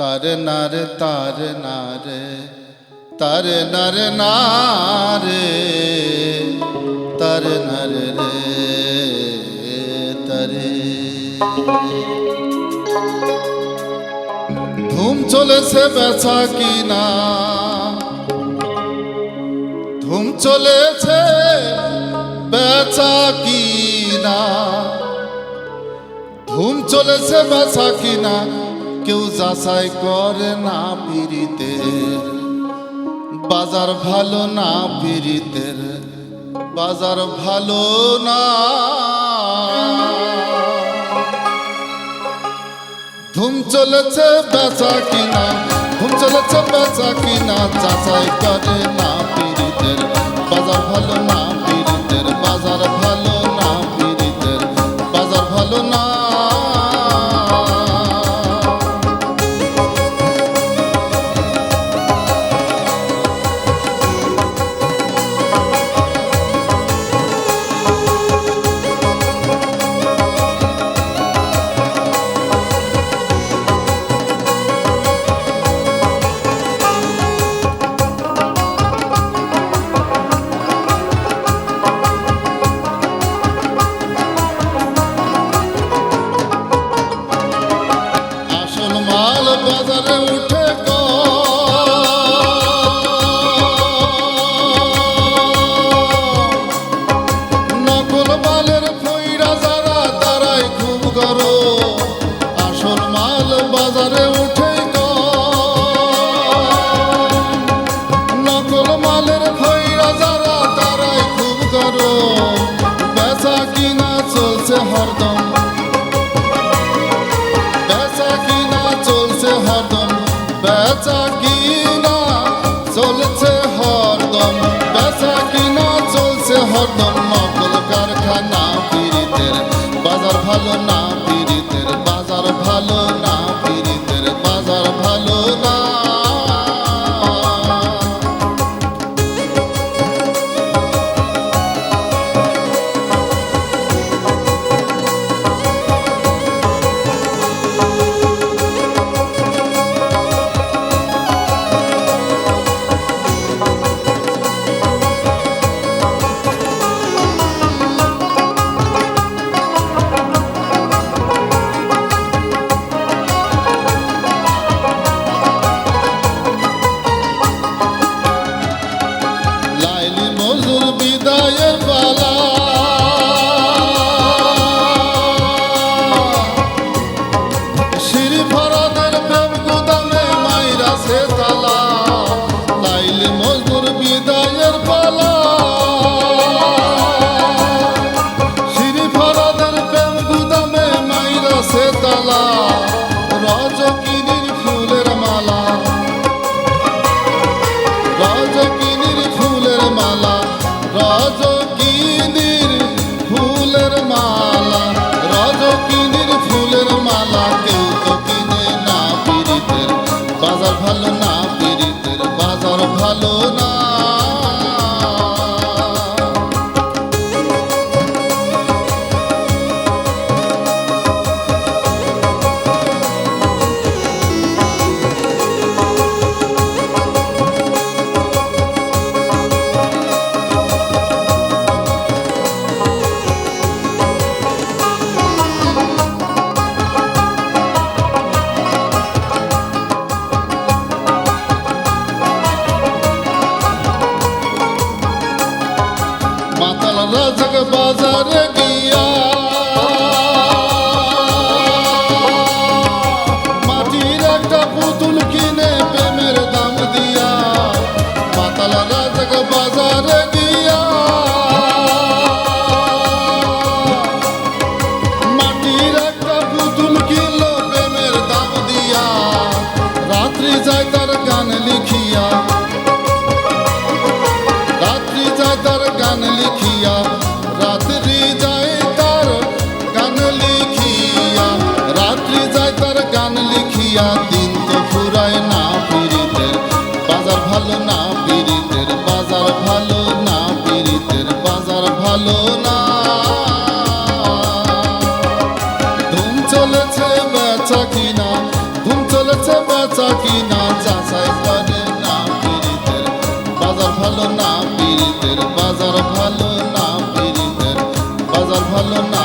তার নারে তার নারে তার নারে নারে, তার নারে রে, তারে ধুম চলেছে বেচা কিনা, ধুম চলেছে বেচা কিনা, ধুম চলেছে বেচা কিনা। কেউ যাচাই করে না পিড়িতের বাজার ভালো না পিড়িতের বাজার ভালো না। ধুম চলেছে বেচা কিনা, ধুম চলেছে বেচা কিনা, যাচাই করে না আসল বাজারে উঠে নকল মালের ফইরা যারা তারাই খুব গরো। আসল মাল বাজারে উঠে নকল মালের ফইরা যারা চলছে হরদম কিনা চলছে কারখানা বাজার ভালো না পীড়িতের বাজার ভালো। কিনা ধুম চলেছে বেচা কিনা যাচাই করে না বাজার ভালো না পীড়িতের, বাজার ভালো না পীড়িতের। বাজার ভালো না